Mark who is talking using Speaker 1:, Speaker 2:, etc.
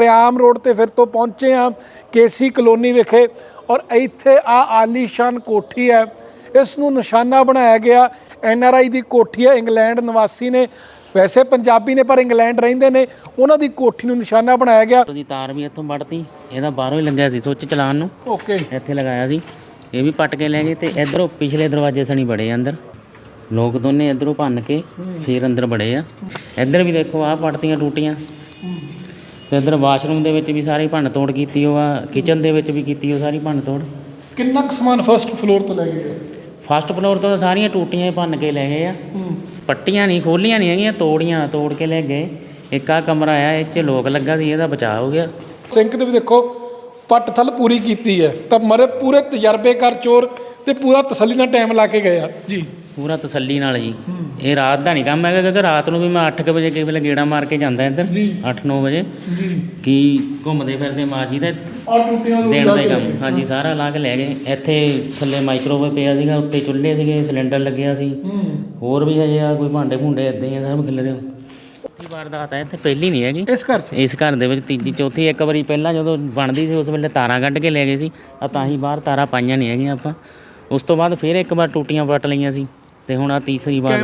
Speaker 1: ਰਿਆਮ road ਤੇ ਫਿਰ ਤੋਂ ਪਹੁੰਚੇ ਆ ਕੇਸੀ ਕਲੋਨੀ ਵਿਖੇ ਔਰ ਇੱਥੇ ਆ ਆਲੀਸ਼ਾਨ ਕੋਠੀ ਹੈ। ਇਸ ਨੂੰ ਨਿਸ਼ਾਨਾ ਬਣਾਇਆ ਗਿਆ। ਐਨ ਆਰ ਆਈ ਦੀ ਕੋਠੀ ਹੈ। ਇੰਗਲੈਂਡ ਨਿਵਾਸੀ ਨੇ। ਵੈਸੇ ਪੰਜਾਬੀ ਨੇ ਪਰ ਇੰਗਲੈਂਡ ਰਹਿੰਦੇ ਨੇ। ਉਹਨਾਂ ਦੀ ਕੋਠੀ ਨੂੰ ਨਿਸ਼ਾਨਾ ਬਣਾਇਆ ਗਿਆ।
Speaker 2: ਉਹਦੀ ਤਾਰ ਵੀ ਇੱਥੋਂ ਵੱਢਤੀ। ਇਹਦਾ ਬਾਹਰੋਂ ਹੀ ਲੱਗਿਆ ਸੀ ਸੁੱਚ ਚਲਾਉਣ ਨੂੰ।
Speaker 1: ਓਕੇ।
Speaker 2: ਇੱਥੇ ਲਗਾਇਆ ਸੀ। ਇਹ ਵੀ ਪੱਟ ਕੇ ਲੈ ਗਏ ਤੇ ਇਧਰੋਂ ਪਿਛਲੇ ਦਰਵਾਜ਼ੇ ਸਣੀ ਬੜੇ ਅੰਦਰ। ਲੋਕ ਦੋਨੇ ਇਧਰੋਂ ਭੰਨ ਕੇ ਫੇਰ ਅੰਦਰ ਬੜੇ ਆ। ਇੱਧਰ ਵੀ ਦੇਖੋ ਆਹ ਪੱਟਤੀਆਂ ਟੂਟੀਆਂ। ਤੇ ਇੱਧਰ ਵਾਸ਼ਰੂਮ ਦੇ ਵਿੱਚ ਵੀ ਸਾਰੀ ਭੰਨ ਤੋੜ ਕੀਤੀ ਉਹ ਆ ਕਿਚਨ ਦੇ ਵਿੱਚ ਵੀ ਕੀਤੀ ਉਹ ਸਾਰੀ ਭੰਨ ਤੋੜ
Speaker 1: ਕਿੰਨਾ ਕੁ ਸਮਾਨ ਫਰਸਟ ਫਲੋਰ ਤੋਂ ਲੈ ਗਏ?
Speaker 2: ਫਸਟ ਫਲੋਰ ਤੋਂ ਤਾਂ ਸਾਰੀਆਂ ਟੂਟੀਆਂ ਹੀ ਭੰਨ ਕੇ ਲੈ ਗਏ ਆ। ਪੱਟੀਆਂ ਨਹੀਂ ਖੋਲੀਆਂ ਨਹੀਂ ਹੈਗੀਆਂ ਤੋੜੀਆਂ ਤੋੜ ਕੇ ਲੈ ਗਏ। ਇੱਕ ਆ ਕਮਰਾ ਆਇਆ ਇਹ 'ਚ ਲੋਕ ਲੱਗਾ ਸੀ ਇਹਦਾ ਬਚਾਅ ਹੋ ਗਿਆ।
Speaker 1: ਸਿੰਕ ਤੇ ਵੀ ਦੇਖੋ ਪੱਟ ਥਲ ਪੂਰੀ ਕੀਤੀ ਹੈ। ਤਾਂ ਮਰੇ ਪੂਰੇ ਤਜਰਬੇਕਾਰ ਚੋਰ ਤੇ ਪੂਰਾ ਤਸੱਲੀ ਨਾਲ ਟਾਈਮ ਲਾ ਕੇ ਗਏ ਆ। ਜੀ।
Speaker 2: ਪੂਰਾ ਤਸੱਲੀ ਨਾਲ ਜੀ। ਇਹ ਰਾਤ ਦਾ ਨਹੀਂ ਕੰਮ ਹੈਗਾ ਕਿਉਂਕਿ ਰਾਤ ਨੂੰ ਵੀ ਮੈਂ 8:00 ਵਜੇ ਕਈ ਵੇਲੇ ਗੇੜਾ ਮਾਰ ਕੇ ਜਾਂਦਾ ਇੱਧਰ। 8-9 ਵਜੇ।
Speaker 1: ਜੀ।
Speaker 2: ਕੀ ਘੁੰਮਦੇ ਫਿਰਦੇ ਮਾਰ ਜੀ
Speaker 1: ਟੂਟੀਆਂ
Speaker 2: ਦੇਣ ਦਾ ਕੰਮ। ਹਾਂਜੀ ਸਾਰਾ ਲਾ ਕੇ ਲੈ ਗਏ। ਇੱਥੇ ਥੱਲੇ ਮਾਈਕ੍ਰੋਵੇਵ ਪਿਆ ਸੀਗਾ ਉੱਤੇ ਚੁੱਲ੍ਹੇ ਸੀਗੇ ਸਿਲੰਡਰ ਲੱਗਿਆ ਸੀ। ਹੋਰ ਵੀ ਹਜੇ ਆ ਕੋਈ ਭਾਂਡੇ ਭੁੰਡੇ ਇਦਾਂ ਹੀ ਆ ਸਭ ਖਿਲਰੇ ਚੌਥੀ ਵਾਰਦਾਤ ਹੈ ਇੱਥੇ ਪਹਿਲੀ ਨਹੀਂ ਹੈਗੀ।
Speaker 1: ਇਸ ਘਰ 'ਚ?
Speaker 2: ਇਸ ਘਰ ਦੇ ਵਿੱਚ ਤੀਜੀ ਚੌਥੀ ਇੱਕ ਵਾਰੀ ਪਹਿਲਾਂ ਜਦੋਂ ਬਣਦੀ ਸੀ ਉਸ ਵੇਲੇ ਤਾਰਾਂ ਕੱਢ ਕੇ ਲੈ ਗਏ ਸੀ। ਆ ਤਾਂ ਹੀ ਬਾਹਰ ਤਾਰਾਂ ਪਾਈਆਂ ਨਹੀਂ ਹੈਗੀਆਂ ਆਪਾਂ। ਉਸ ਤੋਂ ਬਾਅਦ ਫਿਰ ਇੱਕ ਵਾਰ ਟੂਟੀਆਂ ਪੱਟ ਲਈਆਂ ਸੀ। ਤੇ ਹੁਣ ਆ ਤੀਸਰੀ ਵਾਰ